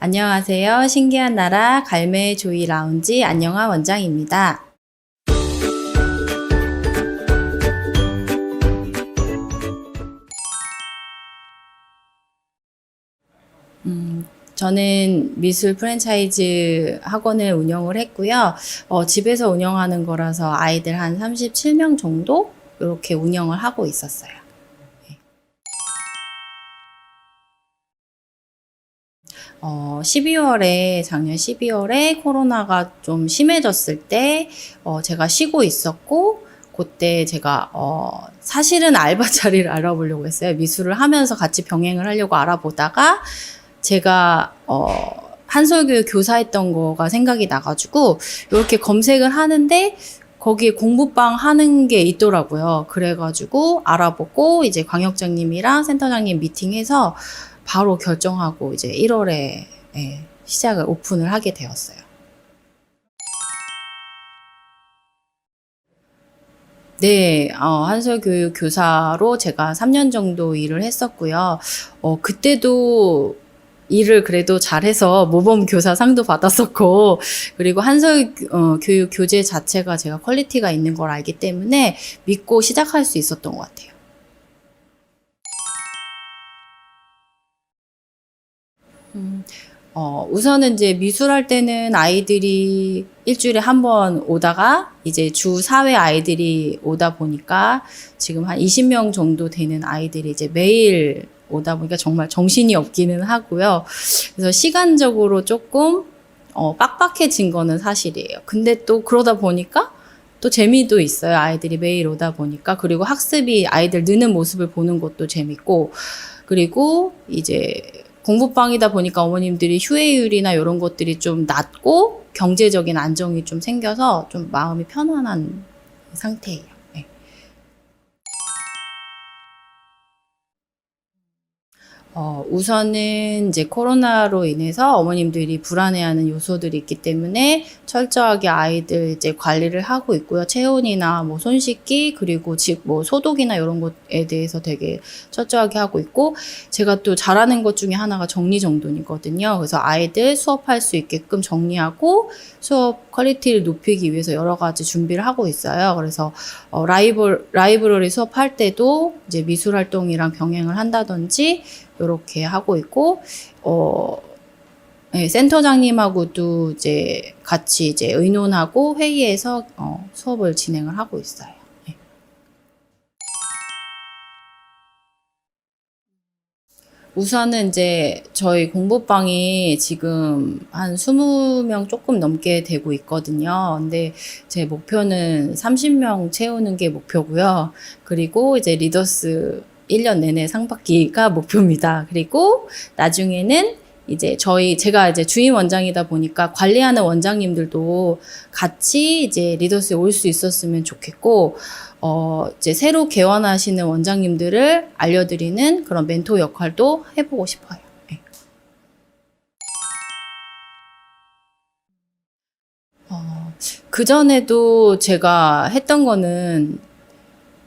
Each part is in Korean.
안녕하세요. 신기한 나라 갈매 조이 라운지 안녕하 원장입니다. 음, 저는 미술 프랜차이즈 학원을 운영을 했고요. 어, 집에서 운영하는 거라서 아이들 한 37명 정도 이렇게 운영을 하고 있었어요. 어, 12월에, 작년 12월에 코로나가 좀 심해졌을 때, 어, 제가 쉬고 있었고, 그때 제가, 어, 사실은 알바 자리를 알아보려고 했어요. 미술을 하면서 같이 병행을 하려고 알아보다가, 제가, 어, 한솔교육 교사했던 거가 생각이 나가지고, 이렇게 검색을 하는데, 거기에 공부방 하는 게 있더라고요. 그래가지고 알아보고, 이제 광역장님이랑 센터장님 미팅해서, 바로 결정하고 이제 1월에 예, 시작을 오픈을 하게 되었어요. 네, 어, 한솔교육 교사로 제가 3년 정도 일을 했었고요. 어, 그때도 일을 그래도 잘해서 모범 교사 상도 받았었고, 그리고 한솔 어, 교육 교재 자체가 제가 퀄리티가 있는 걸 알기 때문에 믿고 시작할 수 있었던 것 같아요. 어, 우선은 이제 미술할 때는 아이들이 일주일에 한 번 오다가 이제 주 4회 아이들이 오다 보니까 지금 한 20명 정도 되는 아이들이 이제 매일 오다 보니까 정말 정신이 없기는 하고요. 그래서 시간적으로 조금 어, 빡빡해진 거는 사실이에요. 근데 또 그러다 보니까 또 재미도 있어요. 아이들이 매일 오다 보니까. 그리고 학습이 아이들 느는 모습을 보는 것도 재밌고, 그리고 이제 공부방이다 보니까 어머님들이 휴회율이나 이런 것들이 좀 낮고 경제적인 안정이 좀 생겨서 좀 마음이 편안한 상태예요. 어, 우선은 이제 코로나로 인해서 어머님들이 불안해하는 요소들이 있기 때문에 철저하게 아이들 이제 관리를 하고 있고요. 체온이나 뭐 손 씻기 그리고 즉뭐 소독이나 이런 것에 대해서 되게 철저하게 하고 있고 제가 또 잘하는 것 중에 하나가 정리정돈이거든요. 그래서 아이들 수업할 수 있게끔 정리하고 수업 퀄리티를 높이기 위해서 여러 가지 준비를 하고 있어요. 그래서 어, 라이브 라이브러리 수업할 때도 이제 미술 활동이랑 병행을 한다든지 이렇게 하고 있고 어 네, 센터장님하고도 이제 같이 이제 의논하고 회의해서 어, 수업을 진행을 하고 있어요. 네. 우선은 이제 저희 공부방이 지금 한 20명 조금 넘게 되고 있거든요. 근데 제 목표는 30명 채우는 게 목표고요. 그리고 이제 리더스 1년 내내 상 받기가 목표입니다. 그리고 나중에는 이제 저희 제가 이제 주임 원장이다 보니까 관리하는 원장님들도 같이 이제 리더스에 올 수 있었으면 좋겠고 어 이제 새로 개원하시는 원장님들을 알려드리는 그런 멘토 역할도 해보고 싶어요. 네. 어, 그 전에도 제가 했던 거는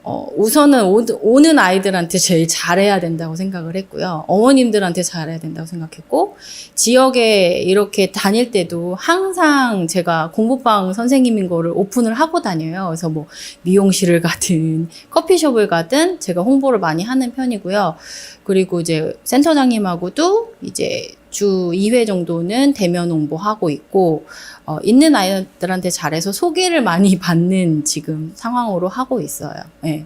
어, 우선은 오, 오는 아이들한테 제일 잘해야 된다고 생각을 했고요. 어머님들한테 잘해야 된다고 생각했고, 지역에 이렇게 다닐 때도 항상 제가 공부방 선생님인 거를 오픈을 하고 다녀요. 그래서 뭐 미용실을 가든 커피숍을 가든 제가 홍보를 많이 하는 편이고요. 그리고 이제 센터장님하고도 이제 주 2회 정도는 대면 홍보하고 있고, 어, 있는 아이들한테 잘해서 소개를 많이 받는 지금 상황으로 하고 있어요. 네.